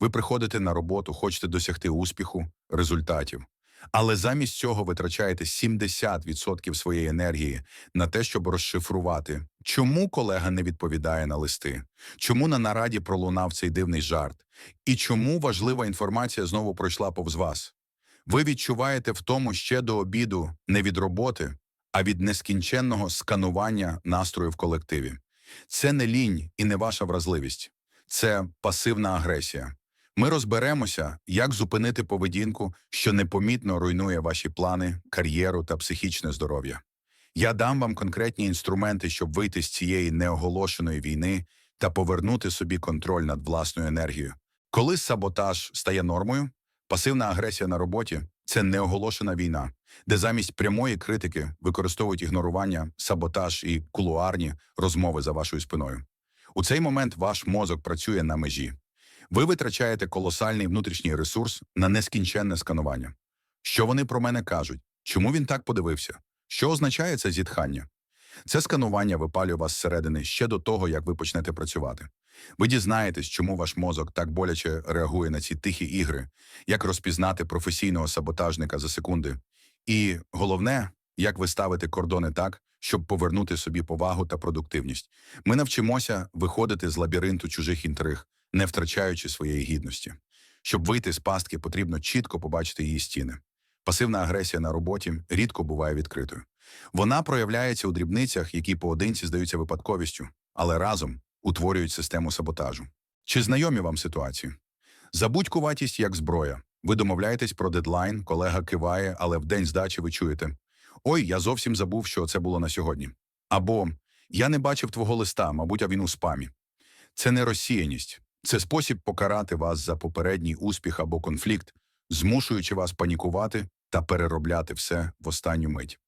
Ви приходите на роботу, хочете досягти успіху, результатів. Але замість цього витрачаєте 70% своєї енергії на те, щоб розшифрувати, чому колега не відповідає на листи, чому на нараді пролунав цей дивний жарт, і чому важлива інформація знову пройшла повз вас. Ви відчуваєте в тому ще до обіду не від роботи, а від нескінченного сканування настрою в колективі. Це не лінь і не ваша вразливість, це пасивна агресія. Ми розберемося, як зупинити поведінку, що непомітно руйнує ваші плани, кар'єру та психічне здоров'я. Я дам вам конкретні інструменти, щоб вийти з цієї неоголошеної війни та повернути собі контроль над власною енергією. Коли саботаж стає нормою, пасивна агресія на роботі це неоголошена війна, де замість прямої критики використовують ігнорування, саботаж і кулуарні розмови за вашою спиною. У цей момент ваш мозок працює на межі. Ви витрачаєте колосальний внутрішній ресурс на нескінченне сканування. Що вони про мене кажуть? Чому він так подивився? Що означає це зітхання? Це сканування випалює вас зсередини ще до того, як ви почнете працювати. Ви дізнаєтесь, чому ваш мозок так боляче реагує на ці тихі ігри, як розпізнати професійного саботажника за секунди. І головне, як ви ставите кордони так, щоб повернути собі повагу та продуктивність. Ми навчимося виходити з лабіринту чужих інтриг, не втрачаючи своєї гідності. Щоб вийти з пастки, потрібно чітко побачити її стіни. Пасивна агресія на роботі рідко буває відкритою. Вона проявляється у дрібницях, які поодинці здаються випадковістю, але разом утворюють систему саботажу. Чи знайомі вам ситуації? Забудькуватість як зброя. Ви домовляєтесь про дедлайн, колега киває, але в день здачі ви чуєте: Ой, я зовсім забув, що це було на сьогодні. Або Я не бачив твого листа, мабуть, а він у спамі. Це не розсіяність, це спосіб покарати вас за попередній успіх або конфлікт, змушуючи вас панікувати та переробляти все в останню мить.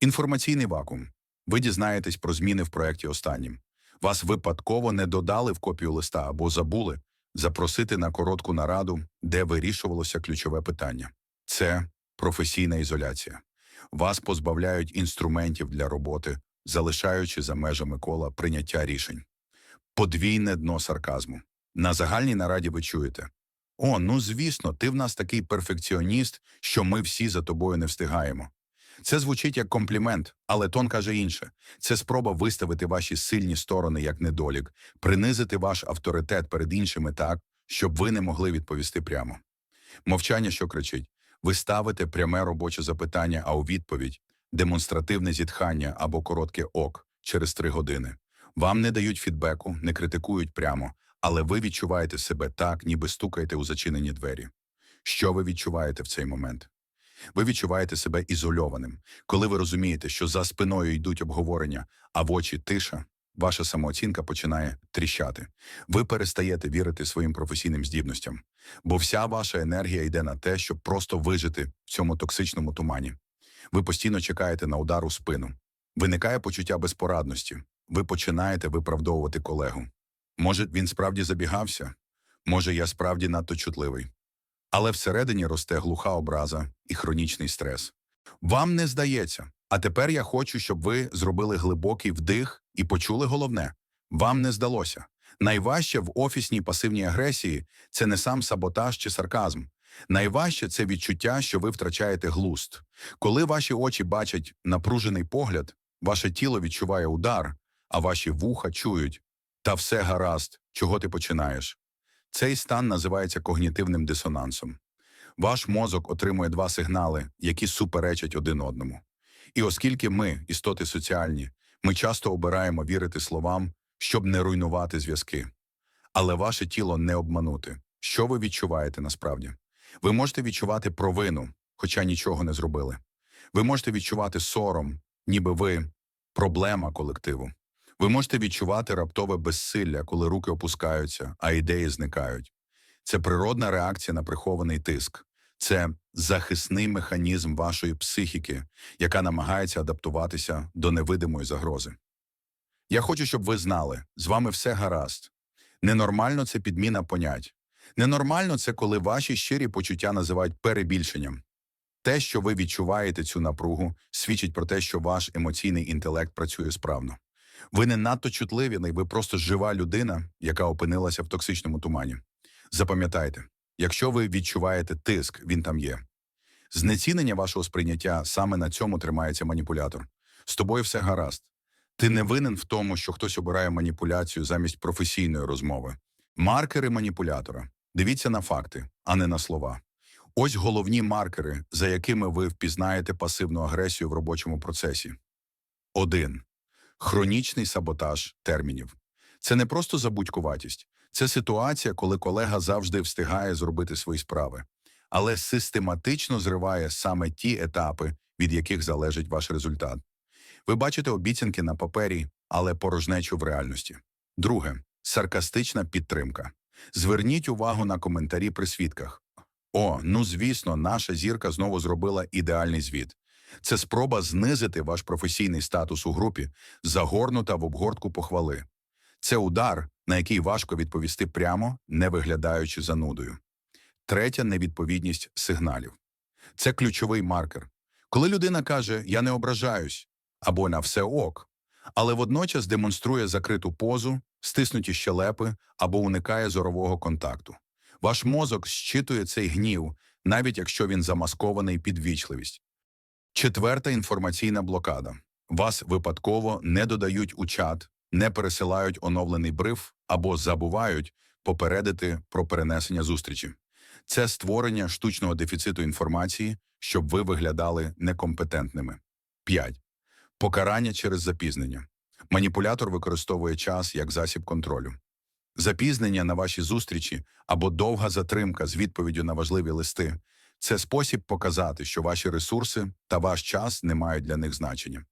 Інформаційний вакуум. Ви дізнаєтесь про зміни в проєкті останнім. Вас випадково не додали в копію листа або забули запросити на коротку нараду, де вирішувалося ключове питання. Це професійна ізоляція. Вас позбавляють інструментів для роботи, залишаючи за межами кола прийняття рішень. Подвійне дно сарказму. На загальній нараді ви чуєте: О, ну звісно, ти в нас такий перфекціоніст, що ми всі за тобою не встигаємо. Це звучить як комплімент, але тон каже інше. Це спроба виставити ваші сильні сторони як недолік, принизити ваш авторитет перед іншими так, щоб ви не могли відповісти прямо. Мовчання, що кричить: ви ставите пряме робоче запитання, а у відповідь демонстративне зітхання або коротке ок через три години. Вам не дають фідбеку, не критикують прямо, але ви відчуваєте себе так, ніби стукаєте у зачинені двері. Що ви відчуваєте в цей момент? Ви відчуваєте себе ізольованим. Коли ви розумієте, що за спиною йдуть обговорення, а в очі тиша, ваша самооцінка починає тріщати. Ви перестаєте вірити своїм професійним здібностям, бо вся ваша енергія йде на те, щоб просто вижити в цьому токсичному тумані. Ви постійно чекаєте на удар у спину. Виникає почуття безпорадності. Ви починаєте виправдовувати колегу. Може, він справді забігався? Може, я справді надто чутливий. Але всередині росте глуха образа і хронічний стрес. Вам не здається. А тепер я хочу, щоб ви зробили глибокий вдих і почули головне: вам не здалося. Найважче в офісній пасивній агресії це не сам саботаж чи сарказм. Найважче це відчуття, що ви втрачаєте глуст. Коли ваші очі бачать напружений погляд, ваше тіло відчуває удар, а ваші вуха чують та все гаразд, чого ти починаєш. Цей стан називається когнітивним дисонансом. Ваш мозок отримує два сигнали, які суперечать один одному. І оскільки ми, істоти соціальні, ми часто обираємо вірити словам, щоб не руйнувати зв'язки. Але ваше тіло не обманути. Що ви відчуваєте насправді? Ви можете відчувати провину, хоча нічого не зробили. Ви можете відчувати сором, ніби ви проблема колективу. Ви можете відчувати раптове безсилля, коли руки опускаються, а ідеї зникають. Це природна реакція на прихований тиск. Це захисний механізм вашої психіки, яка намагається адаптуватися до невидимої загрози. Я хочу, щоб ви знали, з вами все гаразд. Ненормально це підміна понять. Ненормально це коли ваші щирі почуття називають перебільшенням. Те, що ви відчуваєте цю напругу, свідчить про те, що ваш емоційний інтелект працює справно. Ви не надто чутливі, ви просто жива людина, яка опинилася в токсичному тумані. Запам'ятайте, якщо ви відчуваєте тиск, він там є. Знецінення вашого сприйняття саме на цьому тримається маніпулятор. З тобою все гаразд. Ти не винен в тому, що хтось обирає маніпуляцію замість професійної розмови. Маркери маніпулятора. Дивіться на факти, а не на слова. Ось головні маркери, за якими ви впізнаєте пасивну агресію в робочому процесі. 1. Хронічний саботаж термінів. Це не просто забудькуватість. Це ситуація, коли колега завжди встигає зробити свої справи, але систематично зриває саме ті етапи, від яких залежить ваш результат. Ви бачите обіцянки на папері, але порожнечу в реальності. Друге саркастична підтримка. Зверніть увагу на коментарі при свідках. О, ну звісно, наша зірка знову зробила ідеальний звіт. Це спроба знизити ваш професійний статус у групі, загорнута в обгортку похвали. Це удар, на який важко відповісти прямо, не виглядаючи занудою. Третя невідповідність сигналів. Це ключовий маркер. Коли людина каже Я не ображаюсь або на все ок, але водночас демонструє закриту позу, стиснуті щелепи або уникає зорового контакту. Ваш мозок щитує цей гнів, навіть якщо він замаскований під вічливість. Четверта інформаційна блокада. Вас випадково не додають у чат, не пересилають оновлений бриф або забувають попередити про перенесення зустрічі. Це створення штучного дефіциту інформації, щоб ви виглядали некомпетентними. 5. Покарання через запізнення. Маніпулятор використовує час як засіб контролю. Запізнення на ваші зустрічі або довга затримка з відповіддю на важливі листи це спосіб показати, що ваші ресурси та ваш час не мають для них значення.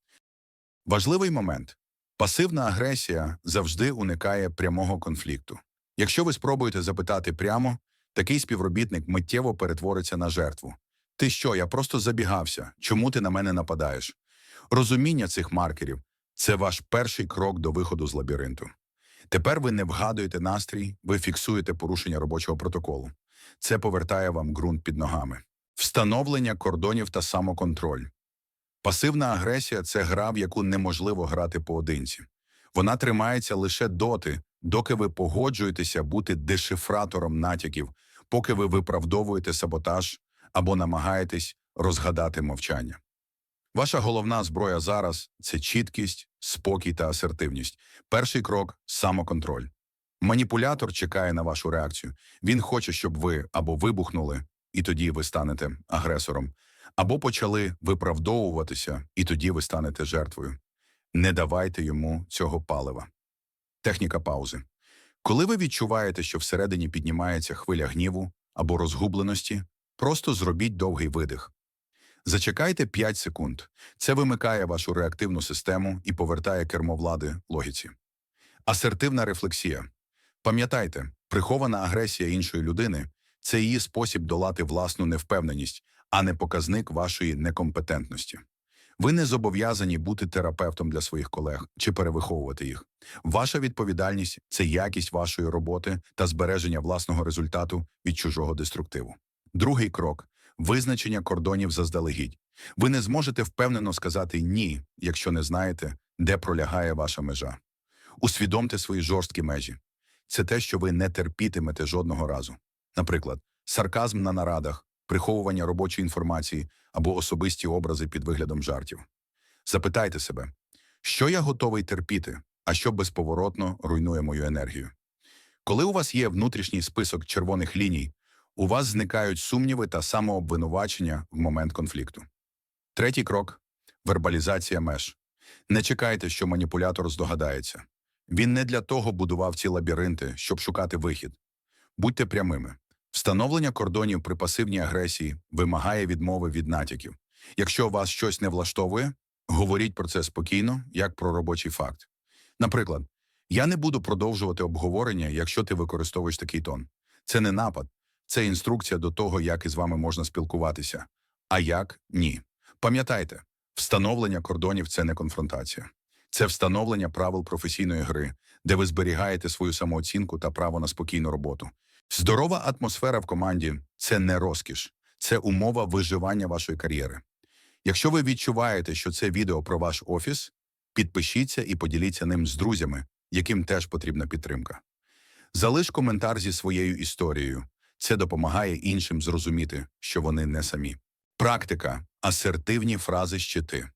Важливий момент пасивна агресія завжди уникає прямого конфлікту. Якщо ви спробуєте запитати прямо, такий співробітник миттєво перетвориться на жертву. Ти що, я просто забігався, чому ти на мене нападаєш? Розуміння цих маркерів це ваш перший крок до виходу з лабіринту. Тепер ви не вгадуєте настрій, ви фіксуєте порушення робочого протоколу. Це повертає вам ґрунт під ногами. Встановлення кордонів та самоконтроль. Пасивна агресія це гра, в яку неможливо грати поодинці. Вона тримається лише доти, доки ви погоджуєтеся бути дешифратором натяків, поки ви виправдовуєте саботаж або намагаєтесь розгадати мовчання. Ваша головна зброя зараз це чіткість, спокій та асертивність. Перший крок самоконтроль. Маніпулятор чекає на вашу реакцію. Він хоче, щоб ви або вибухнули, і тоді ви станете агресором, або почали виправдовуватися, і тоді ви станете жертвою. Не давайте йому цього палива. Техніка паузи. Коли ви відчуваєте, що всередині піднімається хвиля гніву або розгубленості, просто зробіть довгий видих. Зачекайте 5 секунд. Це вимикає вашу реактивну систему і повертає кермо влади логіці. Асертивна рефлексія. Пам'ятайте, прихована агресія іншої людини це її спосіб долати власну невпевненість, а не показник вашої некомпетентності. Ви не зобов'язані бути терапевтом для своїх колег чи перевиховувати їх. Ваша відповідальність це якість вашої роботи та збереження власного результату від чужого деструктиву. Другий крок визначення кордонів заздалегідь. Ви не зможете впевнено сказати ні, якщо не знаєте, де пролягає ваша межа. Усвідомте свої жорсткі межі. Це те, що ви не терпітимете жодного разу. Наприклад, сарказм на нарадах, приховування робочої інформації або особисті образи під виглядом жартів. Запитайте себе, що я готовий терпіти, а що безповоротно руйнує мою енергію. Коли у вас є внутрішній список червоних ліній, у вас зникають сумніви та самообвинувачення в момент конфлікту. Третій крок вербалізація меж. Не чекайте, що маніпулятор здогадається. Він не для того будував ці лабіринти, щоб шукати вихід. Будьте прямими. Встановлення кордонів при пасивній агресії вимагає відмови від натяків. Якщо вас щось не влаштовує, говоріть про це спокійно, як про робочий факт. Наприклад, я не буду продовжувати обговорення, якщо ти використовуєш такий тон. Це не напад, це інструкція до того, як із вами можна спілкуватися. А як ні. Пам'ятайте, встановлення кордонів це не конфронтація. Це встановлення правил професійної гри, де ви зберігаєте свою самооцінку та право на спокійну роботу. Здорова атмосфера в команді це не розкіш, це умова виживання вашої кар'єри. Якщо ви відчуваєте, що це відео про ваш офіс, підпишіться і поділіться ним з друзями, яким теж потрібна підтримка. Залиш коментар зі своєю історією. Це допомагає іншим зрозуміти, що вони не самі. Практика асертивні фрази щити.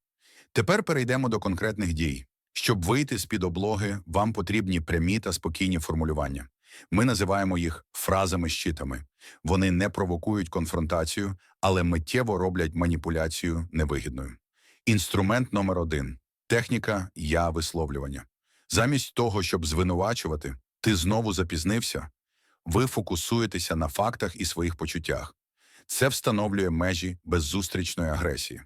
Тепер перейдемо до конкретних дій. Щоб вийти з під облоги, вам потрібні прямі та спокійні формулювання. Ми називаємо їх фразами-щитами. Вони не провокують конфронтацію, але миттєво роблять маніпуляцію невигідною. Інструмент номер один техніка я висловлювання. Замість того, щоб звинувачувати, ти знову запізнився. Ви фокусуєтеся на фактах і своїх почуттях. Це встановлює межі беззустрічної агресії.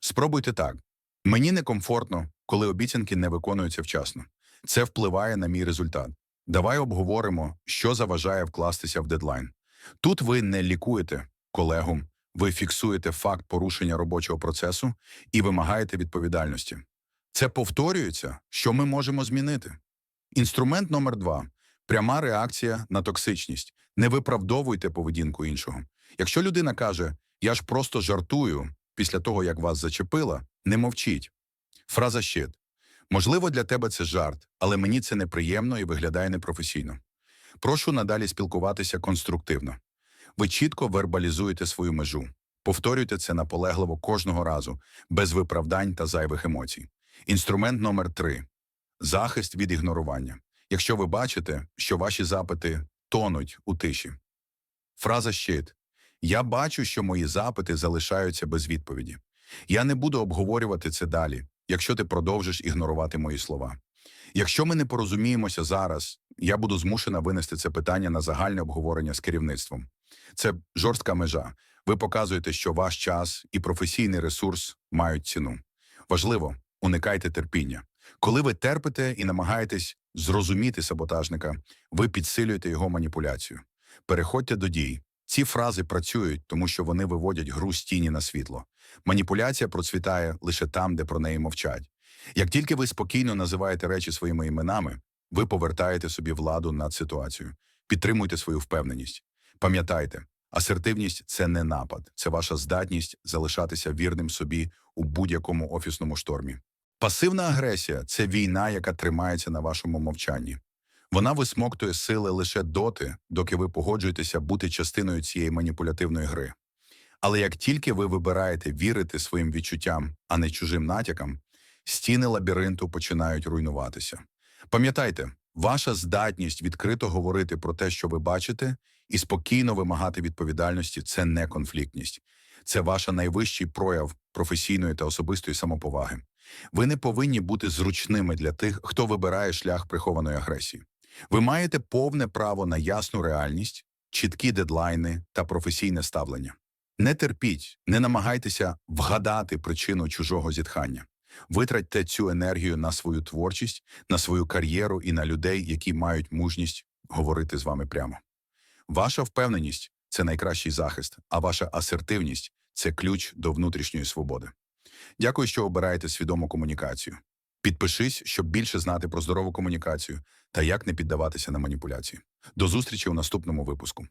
Спробуйте так. Мені некомфортно, коли обіцянки не виконуються вчасно. Це впливає на мій результат. Давай обговоримо, що заважає вкластися в дедлайн. Тут ви не лікуєте колегу, ви фіксуєте факт порушення робочого процесу і вимагаєте відповідальності. Це повторюється, що ми можемо змінити. Інструмент номер два пряма реакція на токсичність. Не виправдовуйте поведінку іншого. Якщо людина каже, я ж просто жартую після того, як вас зачепила, не мовчіть. Фраза щит. Можливо, для тебе це жарт, але мені це неприємно і виглядає непрофесійно. Прошу надалі спілкуватися конструктивно. Ви чітко вербалізуєте свою межу. Повторюйте це наполегливо кожного разу, без виправдань та зайвих емоцій. Інструмент номер три захист від ігнорування. Якщо ви бачите, що ваші запити тонуть у тиші. Фраза щит. Я бачу, що мої запити залишаються без відповіді. Я не буду обговорювати це далі, якщо ти продовжиш ігнорувати мої слова. Якщо ми не порозуміємося зараз, я буду змушена винести це питання на загальне обговорення з керівництвом. Це жорстка межа. Ви показуєте, що ваш час і професійний ресурс мають ціну. Важливо, уникайте терпіння. Коли ви терпите і намагаєтесь зрозуміти саботажника, ви підсилюєте його маніпуляцію. Переходьте до дій. Ці фрази працюють, тому що вони виводять гру з тіні на світло. Маніпуляція процвітає лише там, де про неї мовчать. Як тільки ви спокійно називаєте речі своїми іменами, ви повертаєте собі владу над ситуацією, підтримуйте свою впевненість. Пам'ятайте, асертивність це не напад, це ваша здатність залишатися вірним собі у будь-якому офісному штормі. Пасивна агресія це війна, яка тримається на вашому мовчанні. Вона висмоктує сили лише доти, доки ви погоджуєтеся бути частиною цієї маніпулятивної гри. Але як тільки ви вибираєте вірити своїм відчуттям, а не чужим натякам, стіни лабіринту починають руйнуватися. Пам'ятайте, ваша здатність відкрито говорити про те, що ви бачите, і спокійно вимагати відповідальності це не конфліктність. Це ваш найвищий прояв професійної та особистої самоповаги. Ви не повинні бути зручними для тих, хто вибирає шлях прихованої агресії. Ви маєте повне право на ясну реальність, чіткі дедлайни та професійне ставлення. Не терпіть, не намагайтеся вгадати причину чужого зітхання. Витратьте цю енергію на свою творчість, на свою кар'єру і на людей, які мають мужність говорити з вами прямо. Ваша впевненість це найкращий захист, а ваша асертивність це ключ до внутрішньої свободи. Дякую, що обираєте свідому комунікацію. Підпишись, щоб більше знати про здорову комунікацію та як не піддаватися на маніпуляції. До зустрічі у наступному випуску.